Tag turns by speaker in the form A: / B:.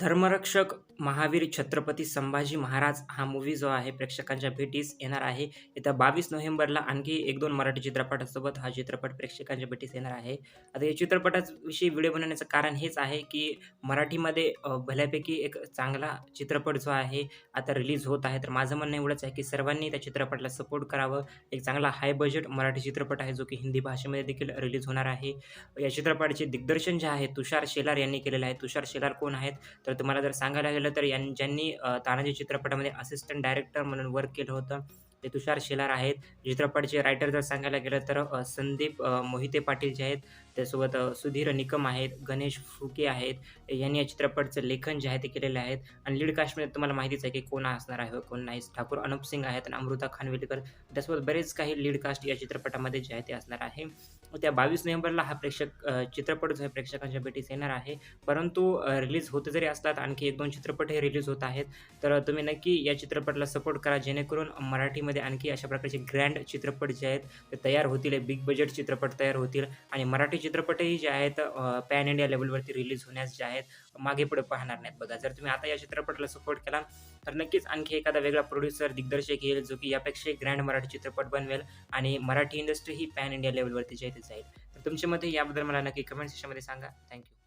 A: धर्मरक्षक महावीर छत्रपती संभाजी महाराज हा मूव्ही जो आहे प्रेक्षकांच्या भेटीस येणार आहे. येत्या बावीस नोव्हेंबरला आणखी एक दोन मराठी चित्रपटासोबत हा चित्रपट प्रेक्षकांच्या भेटीस येणार आहे. आता या चित्रपटाविषयी व्हिडिओ बनवण्याचं कारण हेच आहे की मराठीमध्ये भल्यापैकी एक चांगला चित्रपट जो आहे आता रिलीज होत आहे. तर माझं म्हणणं एवढंच आहे की सर्वांनी त्या चित्रपटाला सपोर्ट करावं. एक चांगला हाय बजेट मराठी चित्रपट आहे जो की हिंदी भाषेमध्ये देखील रिलीज होणार आहे. या चित्रपटाचे दिग्दर्शन जे आहे तुषार शेलार यांनी केलेलं आहे. तुषार शेलार कोण आहेत? तर तुम्हाला जर सांगायला गेलं तर यां ज्यांनी तानाजी चित्रपटामध्ये असिस्टंट डायरेक्टर म्हणून वर्क केलं होतं ते तुषार शेलार आहेत. चित्रपटाचे रायटर जर सांगायला गेलं तर संदीप मोहिते पाटील जे आहेत त्यासोबत सुधीर निकम आहेत गणेश फुके आहेत यांनी या चित्रपटचं लेखन जे आहे ते केलेलं आहे. आणि लीड कास्टमध्ये तुम्हाला माहितीच आहे की कोण असणार आहे कोण नाही. ठाकूर अनुप सिंग आहेत आणि अमृता खानविलकर. त्यासोबत बरेच काही लीड कास्ट या चित्रपटामध्ये जे आहे ते असणार आहे. त्या बावीस नोव्हेंबरला हा प्रेक्षक चित्रपट जो आहे प्रेक्षकांच्या भेटीस येणार आहे. परंतु रिलीज होत जरी असतात आणखी एक दोन चित्रपट हे रिलीज होत आहेत. तर तुम्ही नक्की या चित्रपटाला सपोर्ट करा जेणेकरून मराठीमध्ये आणखी अशा प्रकारचे ग्रँड चित्रपट जे आहेत ते तयार होतील बिग बजेट चित्रपट तयार होतील आणि मराठी चित्रपटही जे आहेत पॅन इंडिया लेवलवरती रिलीज होण्यास जे आहेत मागे पुढे पाहणार नाहीत बघा. जर तुम्ही आता या चित्रपटाला सपोर्ट केला तर नक्कीच आणखी एखादा वेगळा प्रोड्युसर दिग्दर्शक येईल जो की यापेक्षा ग्रँड मराठी चित्रपट बनवेल आणि मराठी इंडस्ट्री ही पॅन इंडिया लेवलवरती जे जाईल. तर तुमच्या मते याबद्दल मला नक्की कमेंट सेक्शनमध्ये सांगा. थँक्यू